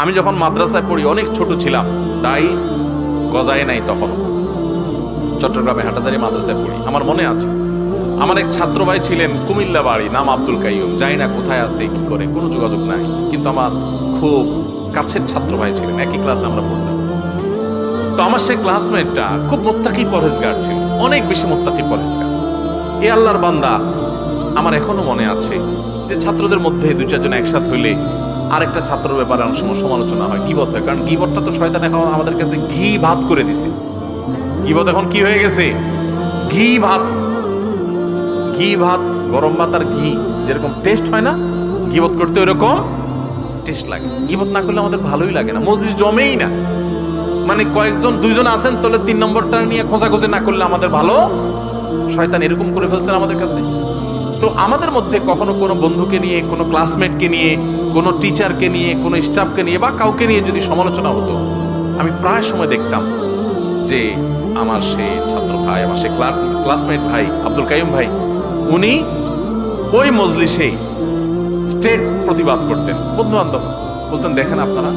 আমি যখন মাদ্রাসায় পড়ি, অনেক ছোট ছিলাম, তাই গজায় নাই তখন চট্টগ্রামে হাটাজারি মাদ্রাসায় পড়ি, আমার মনে আছে। আমার এক ছাত্র ভাই ছিলেন কুমিল্লা বাড়ি, নাম আব্দুল কাইয়ুম। জানি না কোথায় আছে, কি করে, কোনো যোগাযোগ নাই। কিন্তু আমার খুব কাছের ছাত্র ভাই ছিলেন, একই ক্লাসে আমরা পড়তাম। তো আমার সেই ক্লাসমেটটা খুব মোত্তাকি পরহেজগার ছিল, অনেক বেশি মোত্তাকি পরহেজগার। এ আল্লাহর বান্দা, আমার এখনও মনে আছে যে ছাত্রদের মধ্যে দু চারজন একসাথ হইলে আরেকটা ছাত্রের ব্যাপারে অনেক সময় সমালোচনা হয়, গিবত হয়। কারণ গিবতটা তো শয়তান এখন আমাদের কাছে ঘি ভাত করে দিছে। গিবত এখন কি হয়ে গেছে? ঘি ভাত। ঘি ভাত, গরম ভাত আর ঘি, যেরকম টেস্ট হয় না, গিবত করতে ওরকম টেস্ট লাগে। গিবত না করলে আমাদের ভালোই লাগে না, মসজিদ জমেই না। মানে কয়েকজন, দুইজন আছেন, তাহলে তিন নম্বরটা নিয়ে খোঁজাখুঁজি না করলে আমাদের ভালো? শয়তান এরকম করে ফেলছেন আমাদের কাছে? তো আমাদের মধ্যে কখনো কোনো বন্ধুকে নিয়ে, কোনো ক্লাসমেটকে নিয়ে, কোনো টিচারকে নিয়ে, কোনো স্টাফকে নিয়ে বা কাউকে নিয়ে যদি সমালোচনা হতো, আমি প্রায় সময় দেখতাম যে আমার সে ছাত্র ভাই, আমার সে ক্লাসমেট ভাই, আব্দুল কাইম ভাই, উনি ওই মজলিসেই স্টেট প্রতিবাদ করতেন। বন্ধু বান্ধব বলতেন, দেখেন আপনারা,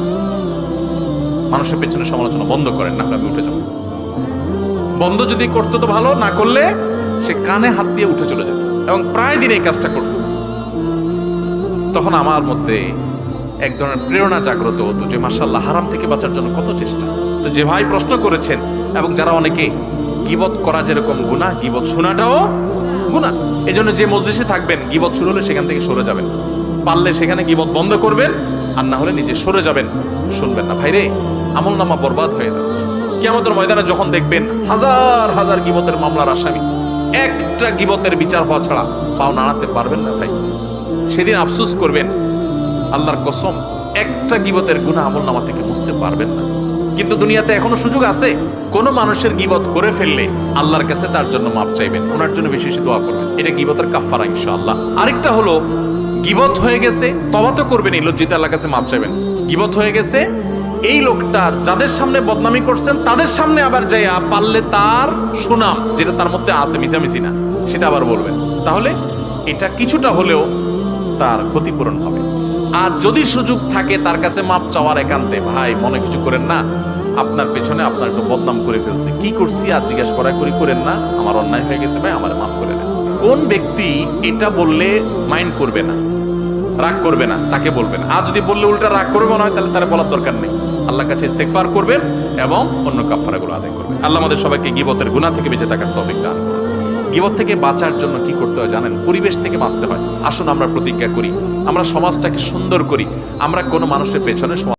মানুষের পেছনে সমালোচনা বন্ধ করেন, না আমি উঠে যাব। বন্ধ যদি করতো তো ভালো, না করলে সে কানে হাত দিয়ে উঠে চলে যেত। এবং প্রায় দিন এই কাজটা করত। তখন আমার মধ্যে এক ধরনের প্রেরণা জাগ্রত হতো যে মার্শাল্লাহ হারাম থেকে বাঁচার জন্য কত চেষ্টা। তো যে ভাই প্রশ্ন করেছেন, এবং যারা অনেকে গিবত করা যেরকম গুণা গিবত শোনাটাও গুণা এই জন্য যে মজলিসে থাকবেন, গিবত শুরু হলে সেখান থেকে সরে যাবেন। পারলে সেখানে গিবত বন্ধ করবেন, আর না হলে নিজে সরে যাবেন। শুনবেন না, ভাইরে আমল নামা বরবাদ হয়ে যাচ্ছে। কিয়ামতের ময়দানে যখন দেখবেন হাজার হাজার গিবতের মামলার আসামি একটা গিবতের বিচার হওয়া ছাড়া পাও নাড়াতে পারবেন না ভাই। সেদিন আফসোস করবেন, আল্লাহর কসম, একটা গিবতের গুণা আমল নামা থেকে মুছতে পারবেন না। কিন্তু দুনিয়াতে এখনও সুযোগ আছে? কোন মানুষের গিবত করে ফেললে আল্লাহর কাছে তার জন্য মাপ চাইবেন, ওনার জন্য বেশি বেশি দোয়া করবেন। এটা গিবতের কাফারা ইনশাআল্লাহ। আরেকটা হলো, গিবত হয়ে গেছে তবা তো করবেন এই লজ্জিত আল্লাহর কাছে মাপ চাইবেন। গিবত হয়ে গেছে এই লোকটার যাদের সামনে বদনামি করছেন, তাদের সামনে আবার যাইয়া পারলে তার সুনাম, যেটা তার মধ্যে আছে মিশামিশি না, সেটা আবার বলবেন। তাহলে এটা কিছুটা হলেও তার ক্ষতিপূরণ হবে। আর যদি সুযোগ থাকে তার কাছে মাপ চাওয়ার একান্তে, ভাই, মনে কিছু করেন না, আপনার পেছনে আপনার একটু বদনাম করে ফেলছে। কি করছি আর জিজ্ঞাসা করা করি করেন না, আমার অন্যায় হয়ে গেছে, ভাই, আমার মাফ করে দেন। কোন ব্যক্তি এটা বললে মাইন্ড করবে না, রাগ করবে না, তাকে বলবেন। আর যদি বললে উল্টা রাগ করবে মনে হয়, তাহলে তার বলার দরকার নেই। আল্লাহর কাছে ইস্তেগফার করবেন এবং অন্য কাফারাগুলো আদায় করবেন। আল্লাহ আমাদের সবাইকে গিবতের গুণা থেকে বেঁচে থাকার তফিক দান গিবত থেকে বাঁচার জন্য কি করতে হয় জানেন? পরিবেশ থেকে বাঁচতে হয়। আসুন আমরা প্রতিজ্ঞা করি, আমরা সমাজটাকে সুন্দর করি, আমরা কোনো মানুষের পেছনে